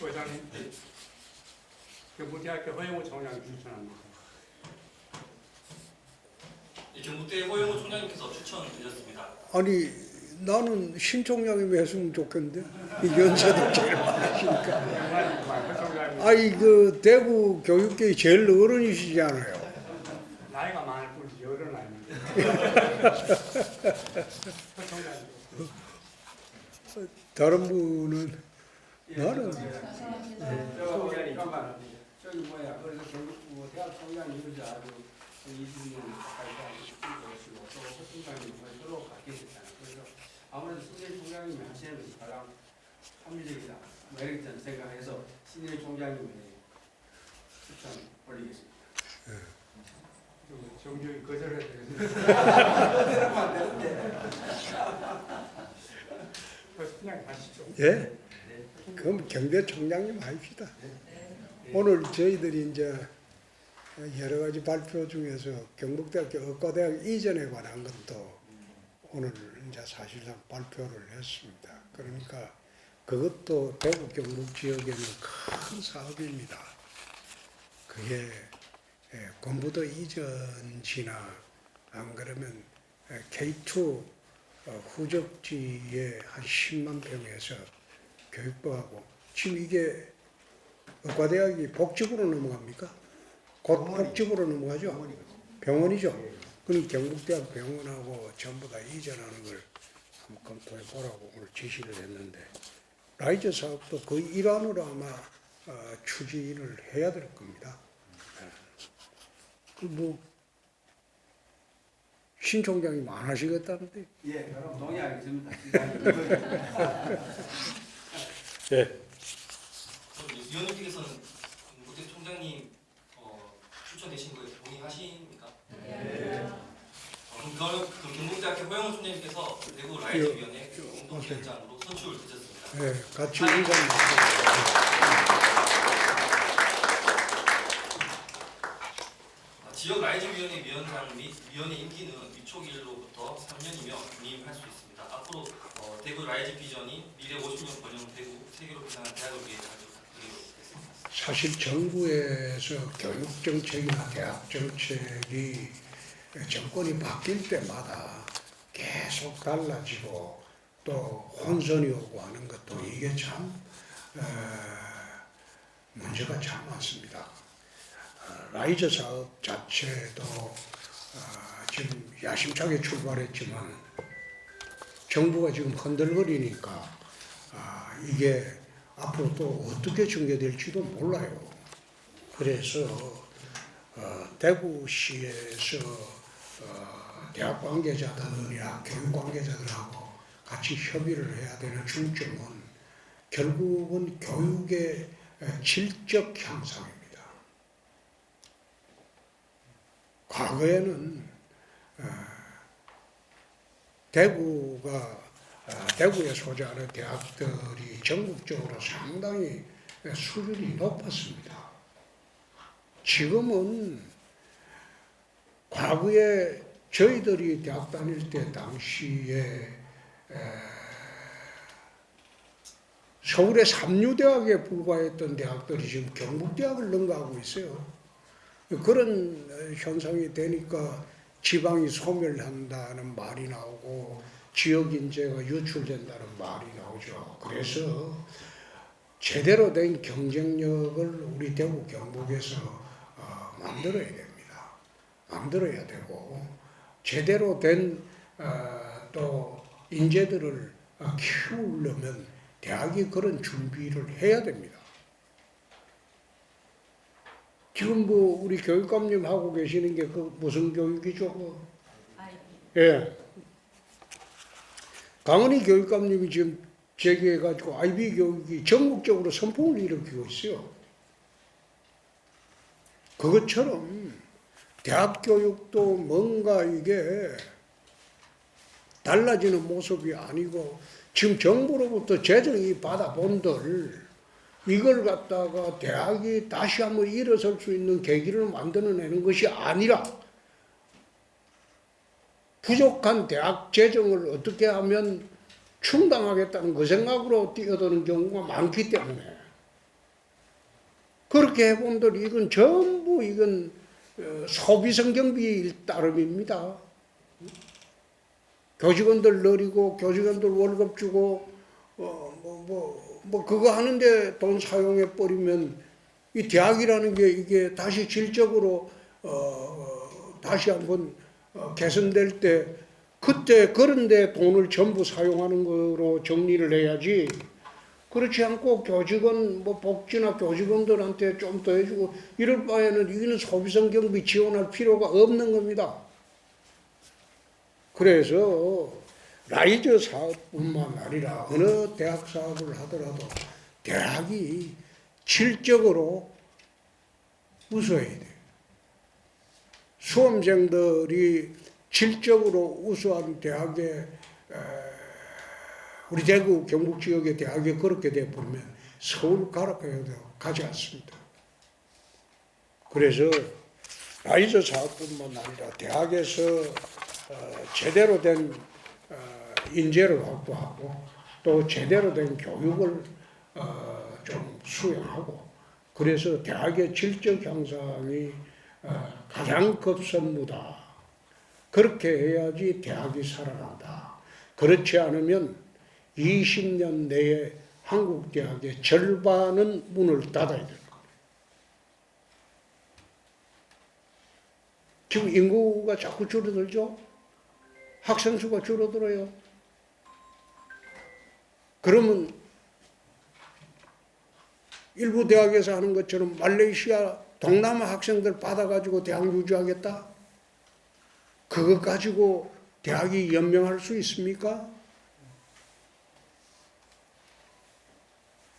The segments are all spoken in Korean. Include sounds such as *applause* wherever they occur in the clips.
의장님, 경북대학교 허영우 총장이 추천합니다. 이 경북대 허영우 총장님께서 추천드렸습니다. 아니 나는 신 총장님이 했으면 좋겠는데 이 연세도 제일 많으시니까 아이 그 대구 교육계의 제일 어른이시잖아요 나이가 많을 뿐이지 어른 아닙니다. *laughs* 다른 분은 나는 저 총장님 잠깐만. 저기 뭐야 그래서 경북 뭐 대학 총장이 이러지 아주 이분이 가까이 오시고 또허 총장님 서로 같이 있었잖아요. 그래서 아무래도 신재 총장님이 하시는 것이 가장 합리적이다. 뭐 이렇게 저는 생각해서 신재 총장님의 추천 올리겠습니다. 좀 정중히 거절해야 되는데. 그냥 가시죠. 예 그럼 경제총장님 합시다 오늘 저희들이 이제 여러 가지 발표 중에서 경북대학교 의과대학 이전에 관한 것도 오늘 이제 사실상 발표를 했습니다. 그러니까 그것도 대구 경북 지역에는 큰 사업입니다. 그게 예, 공부도 이전지나 안 그러면 예, K2 어, 후적지에 한 10만 평에서 교육부하고 지금 이게 의과대학이 복지부로 넘어갑니까? 곧 복지부로 넘어가죠? 병원이죠? 그럼 경북대학 병원하고 전부 다 이전하는 걸 한번 검토해 보라고 오늘 지시를 했는데 라이저 사업도 그 일환으로 아마 어, 추진을 해야 될 겁니다. 그뭐 신 총장님 안 하시겠다는데 예, 그럼 동의하겠습니다. *laughs* 예. 위원님께서는 경북대 총장님 어, 추천되신 거에 동의하십니까? 네. 어, 그럼 그걸 그 경북대학교 허영우 총장님께서 대구 라이트 위원회 공동위원장으로 선출되셨습니다. 예, 같이 인사 아, 지역 라이즈 위원회 위원장 및 위원회 임기는 위촉일로부터 3년이며 운임할 수 있습니다. 앞으로 어, 대구 라이즈 비전이 미래 50년 번영 대구 세계로 비상한 대학을 위해 자주. 사실 정부에서 교육 정책이나 대학 정책이 정권이 바뀔 때마다 계속 달라지고 또 혼선이 오고 하는 것도 이게 참 어, 문제가 참 많습니다. 어, 라이저 사업 자체도 어, 지금 야심차게 출발했지만 정부가 지금 흔들거리니까 아, 이게 앞으로 또 어떻게 전개될지도 몰라요. 그래서 어, 대구시에서 어, 대학 관계자들이나 교육 관계자들하고 같이 협의를 해야 되는 중점은 결국은 교육의 에, 질적 향상입니다. 과거에는 어, 대구가 어, 대구에 소재하는 대학들이 전국적으로 상당히 수준이 높았습니다. 지금은 과거에 저희들이 대학 다닐 때 당시에 에, 서울의 삼류대학에 불과했던 대학들이 지금 경북대학을 능가하고 있어요. 그런 어, 현상이 되니까 지방이 소멸한다는 말이 나오고 지역 인재가 유출된다는 말이 나오죠. 그래서 제대로 된 경쟁력을 우리 대구 경북에서 어, 만들어야 됩니다. 만들어야 되고 제대로 된 어, 또 인재들을 어, 키우려면 대학이 그런 준비를 해야 됩니다. 지금 뭐 우리 교육감님 하고 계시는 게 그 무슨 교육이죠? 그? 예. 강은희 교육감님이 지금 제기해가지고 IB 교육이 전국적으로 선풍을 일으키고 있어요. 그것처럼 대학 교육도 뭔가 이게 달라지는 모습이 아니고 지금 정부로부터 재정이 받아본들 이걸 갖다가 대학이 다시 한번 일어설 수 있는 계기를 만들어내는 것이 아니라 부족한 대학 재정을 어떻게 하면 충당하겠다는 그 생각으로 뛰어드는 경우가 많기 때문에 그렇게 해본들 이건 전부 이건 어, 소비 성 경비의 따름입니다. 교직원들 늘리고 교직원들 월급 주고 어 뭐 뭐 뭐, 뭐 그거 하는데 돈 사용해 버리면 이 대학이라는 게 이게 다시 질적으로 어, 어, 다시 한번 어, 개선될 때 그때 그런데 돈을 전부 사용하는 거로 정리를 해야지 그렇지 않고 교직원 뭐 복지나 교직원들한테 좀 더 해주고 이럴 바에는 이거는 소비성 경비 지원할 필요가 없는 겁니다. 그래서 라이저 사업뿐만 아니라 어느 대학 사업을 하더라도 대학이 질적으로 우수해야 돼요. 수험생들이 질적으로 우수한 대학에 에, 우리 대구 경북 지역의 대학에 그렇게 돼 보면 서울 가락해도 가지 않습니다. 그래서 라이저 사업뿐만 아니라 대학에서 어, 제대로 된 어, 인재를 확보하고 또 제대로 된 교육을 어, 좀 수행하고 그래서 대학의 질적 향상이 어, 가장 급선무다. 그렇게 해야지 대학이 살아난다. 그렇지 않으면 20년 내에 한국 대학의 절반은 문을 닫아야 될 겁니다. 지금 인구가 자꾸 줄어들죠? 학생 수가 줄어들어요. 그러면 일부 대학에서 하는 것처럼 말레이시아 동남아 학생들 받아가지고 대학 유지하겠다? 그것 가지고 대학이 연명할 수 있습니까?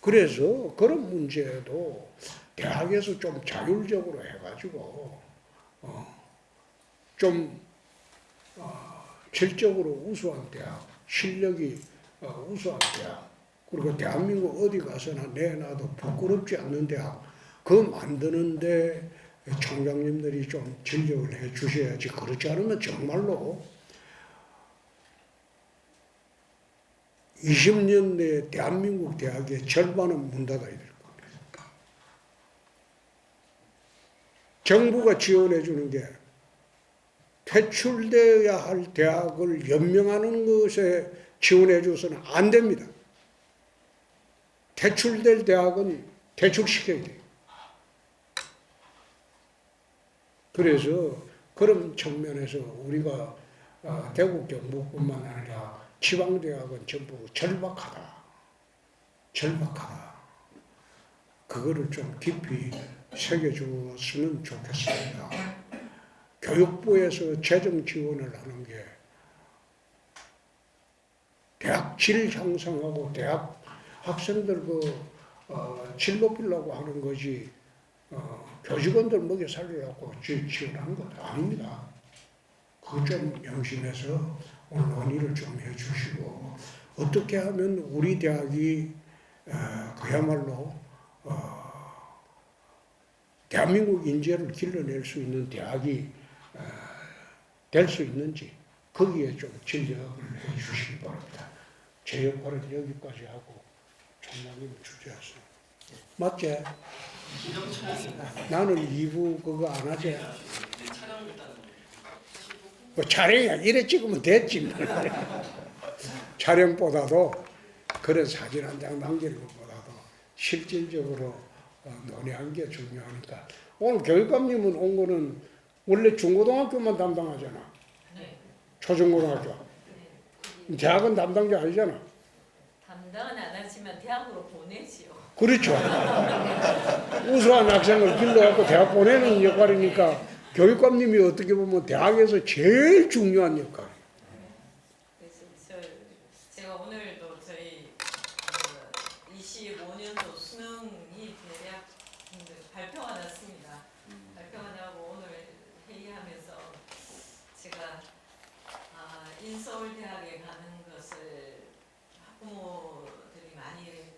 그래서 그런 문제도 대학에서 좀 자율적으로 해가지고 어, 좀 어, 질적으로 우수한 대학, 실력이 어, 우수한 대학, 그리고 대한민국 어디 가서나 내놔도 부끄럽지 않는 대학, 그 만드는데 총장님들이 좀 진력을 해 주셔야지 그렇지 않으면 정말로 20년 내에 대한민국 대학의 절반은 문 닫아야 될 겁니다. 정부가 지원해 주는 게 퇴출되어야 할 대학을 연명하는 것에 지원해 줘서는 안 됩니다. 퇴출될 대학은 퇴출시켜야 돼요. 그래서 그런 측면에서 우리가 아, 대구 경북뿐만 아니라 지방대학은 전부 절박하다. 절박하다. 그거를 좀 깊이 새겨주었으면 좋겠습니다. 교육부에서 재정 지원을 하는 게 대학 질 향상하고 대학 학생들 그 어, 질 높이려고 하는 거지 어, 교직원들 먹여 살리려고 지- 지원하는 것도 아닙니다. 그거 좀 명심해서 오늘 논의를 좀 해주시고 어떻게 하면 우리 대학이 어, 그야말로 어, 대한민국 인재를 길러낼 수 있는 대학이 어, 될수 있는지 거기에 좀 진력을 해주시기 바랍니다. 제 역할은 여기까지 하고 총장님 주재하세요. 맞지? 나는 2부 그거 안 하지. 뭐 촬영이야 이래 찍으면 됐지. 뭐. *laughs* 촬영보다도 그런 사진 한 장 남기는 것보다도 실질적으로 어, 논의한 게 중요하니까 오늘 교육감님은 온 거는 원래 중고등학교만 담당하잖아. 네. 초중고등학교. 네. 대학은 담당자 아니잖아. 담당은 안 하지만 대학으로 보내지요. 그렇죠. 우수한 학생을 길러갖고 대학 보내는 역할이니까 교육감님이 어떻게 보면 대학에서 제일 중요한 역할. 그래서 저, 제가 오늘도 저희 그 25년도 수능이 대략 발표가 났습니다. 발표가 나고 오늘 회의하면서 제가 아, 인서울대학에 가는 것을 학부모들이 많이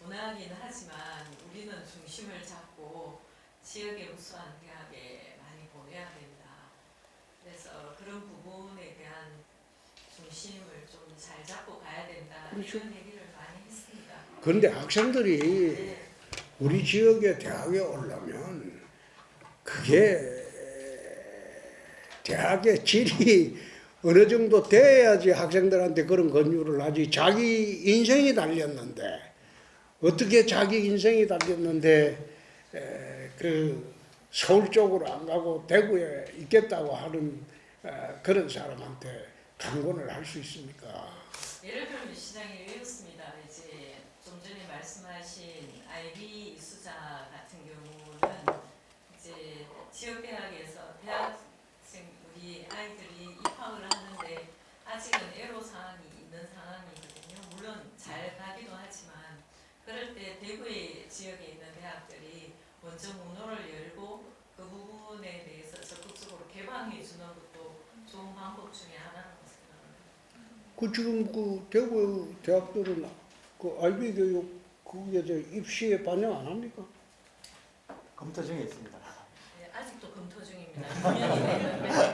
원하긴 하지만 우리는 중심을 잡고 지역의 우수한 대학에 많이 보내야 된다. 그래서 그런 부분에 대한 중심을 좀 잘 잡고 가야 된다. 그렇죠. 이런 얘기를 많이 했습니다. 그런데 학생들이 네. 우리 지역의 대학에 오려면 그게 대학의 질이 어느 정도 돼야지 학생들한테 그런 권유를 하지 자기 인생이 달렸는데 어떻게 자기 인생이 달렸는데 에, 그 서울 쪽으로 안 가고 대구에 있겠다고 하는 에, 그런 사람한테 강권을 할 수 있습니까? 예를 들면 시장이 이렇습니다. 이제 좀 전에 말씀하신 IB 수자 같은 경우는 이제 지역 대학에서 대학생 우리 아이들이 입학을 하는데 아직은 애로 사항이 있는 상황이거든요. 물론 잘 가기도 하지만 그럴 때 대구의 지역에 있는 대학들이 먼저 문호를 열고 그 부분에 대해서 적극적으로 개방해 주는 것도 좋은 방법 중에 하나라고 생각합니다. 그 지금 그 대구 대학들은 그 IB 교육 거기에 대해 입시에 반영 안 합니까? 검토 중에 있습니다. 네, 아직도 검토 중입니다. *laughs* 6년이 됐는데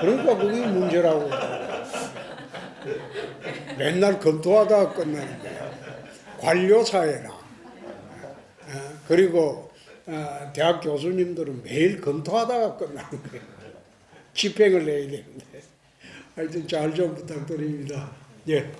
그러니까 그게 문제라고. 맨날 검토하다가 끝나는데 관료 사회나 어, 그리고 어, 대학 교수님들은 매일 검토하다가 끝나는 거예요. 집행을 내야 되는데 하여튼 잘 좀 부탁드립니다. 예.